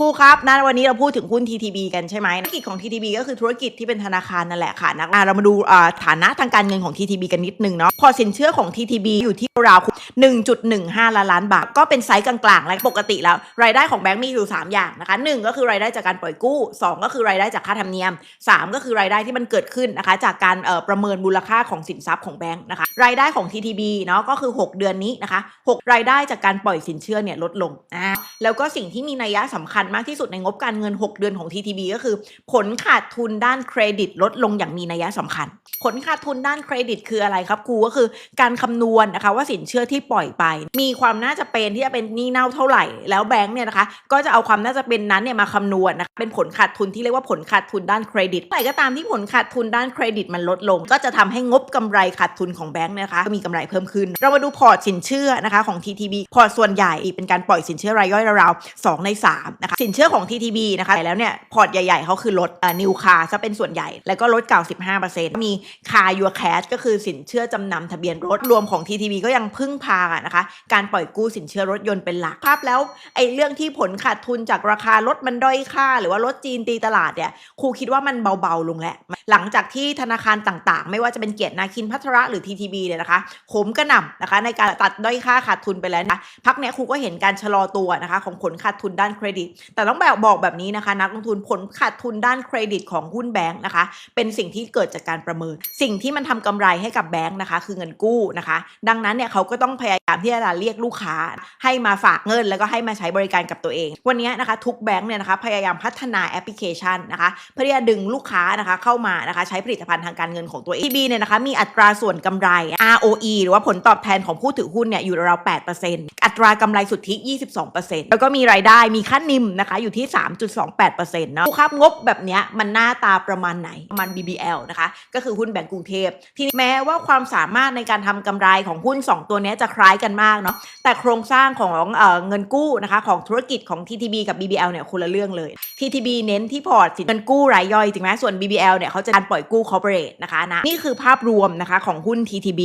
ครูครับนะวันนี้เราพูดถึงหุ้น TTB กันใช่ไหมธุรกิจของ TTB ก็คือธุรกิจที่เป็นธนาคารนั่นแหละค่ะนะเรามาดูฐานะทางการเงินของ TTB กันนิดนึงเนาะพอสินเชื่อของ TTB อยู่ที่ราว 1.15 ล้านล้านบาท ก็เป็นไซส์กลางๆ และปกติแล้ว รายได้ของแบงก์มีอยู่ 3 อย่างนะคะหนึ่งก็คือรายได้จากการปล่อยกู้ 2 ก็คือรายได้จากค่าธรรมเนียม 3 ก็คือรายได้ที่มันเกิดขึ้นนะคะ จากการประเมินมูลค่าของสินทรัพย์ของแบงก์นะคะ รายได้ของ TTB เนาะก็คือ 6 เดือนนี้นะคะ 6 รายได้จากการปล่อยสินเชื่อเนี่ยลดลงอ่าแล้วก็สิ่งที่มีนัยยะสำคัญมากที่สุดในงบการเงิน 6 เดือนของ TTB ก็คือ ผลขาดทุนด้านเครดิตลดลงอย่างมีนัยยะสำคัญ ผลขาดทุนด้านเครดิตคืออะไรครับครูก็คือการคำนวณนะคะว่าสินเชื่อที่ปล่อยไป มีความน่าจะเป็นที่จะเป็นหนี้เน่าเท่าไหร่ แล้วแบงก์เนี่ยนะคะ ก็จะเอาความน่าจะเป็นนั้นเนี่ยมาคำนวณนะคะเป็นผลขาดทุนที่เรียกว่าผลขาดทุนด้านเครดิตไหร่ก็ตามที่ผลขาดทุนด้านเครดิตมันลดลง ก็จะทำให้งบกำไรขาดทุนของแบงก์นะคะมีกำไรเพิ่มขึ้น เรามาดูพอร์ตสินเชื่อนะคะของ TTB พอร์ตส่วนใหญ่เป็นการปล่อยสินเชื่อรายย่อยราวๆ2ใน3นะคะสินเชื่อของ TTB นะคะแล้วเนี่ยพอร์ตใหญ่ ๆเขาคือรถนิวคาร์ซะเป็นส่วนใหญ่ แล้วก็รถเก่า 15%มีคายูแคชก็คือสินเชื่อจำนำทะเบียนรถรวมของ TTB ก็ยังพึ่งพานะคะ การปล่อยกู้สินเชื่อรถยนต์เป็นหลักภาพแล้วไอ้เรื่องที่ผลขาดทุนจากราคารถมันด้อยค่า หรือว่ารถจีนตีตลาดเนี่ยครูคิดว่ามันเบาๆลงแล้ว หลังจากที่ธนาคารต่างๆ ไม่ว่าจะเป็นเกียรตินาคินพัทระหรือ TTB เนี่ยนะคะโหมกระหน่ำนะคะในการตัดด้อยค่าขาดทุนไปแล้วนะพักเนี้ยครูก็เห็นการชะลอตัวนะคะของผลขาดทุนด้านเครดิต แต่ต้องแบบบอกแบบนี้นะคะ นักลงทุนผลขาดทุนด้านเครดิตของหุ้นแบงค์นะคะ เป็นสิ่งที่เกิดจากการประเมิน สิ่งที่มันทำกำไรให้กับแบงค์นะคะ คือเงินกู้นะคะ ดังนั้นเนี่ยเขาก็ต้องพยายามที่จะเรียกลูกค้า ให้มาฝากเงินแล้วก็ให้มาใช้บริการกับตัวเอง วันนี้นะคะทุกแบงค์เนี่ยนะคะพยายามพัฒนาแอปพลิเคชันนะคะเพื่อที่จะดึงลูกค้านะคะเข้ามานะคะใช้ผลิตภัณฑ์ทางการเงินของตัวเอง TB เนี่ยนะคะมีอัตราส่วนกำไร ROE หรือว่าผลตอบแทนของผู้ถือหุ้นเนี่ยอยู่ราวๆ8%อัตรากำไรสุทธิ 22%แล้วก็มีรายได้มีค่านิมนะคะอยู่ที่ 3.28%เนาะครับงบแบบเนี้ยมันหน้าตาประมาณไหนประมาณ BBL นะคะก็คือหุ้นแบงก์กรุงเทพทีนี้แม้ว่าความสามารถในการทำกำไรของหุ้น 2 ตัวนี้จะคล้ายกันมากเนาะแต่โครงสร้างของเออเงินกู้นะคะของธุรกิจของ TTB กับ BBL เนี่ยคนละเรื่องเลย TTB เน้นที่พอร์ตสินเงินกู้รายย่อยจริงไหมส่วน BBL เนี่ยเขาจะการปล่อยกู้คอร์เปอเรทนะคะนะนี่คือภาพรวมนะคะของหุ้น TTB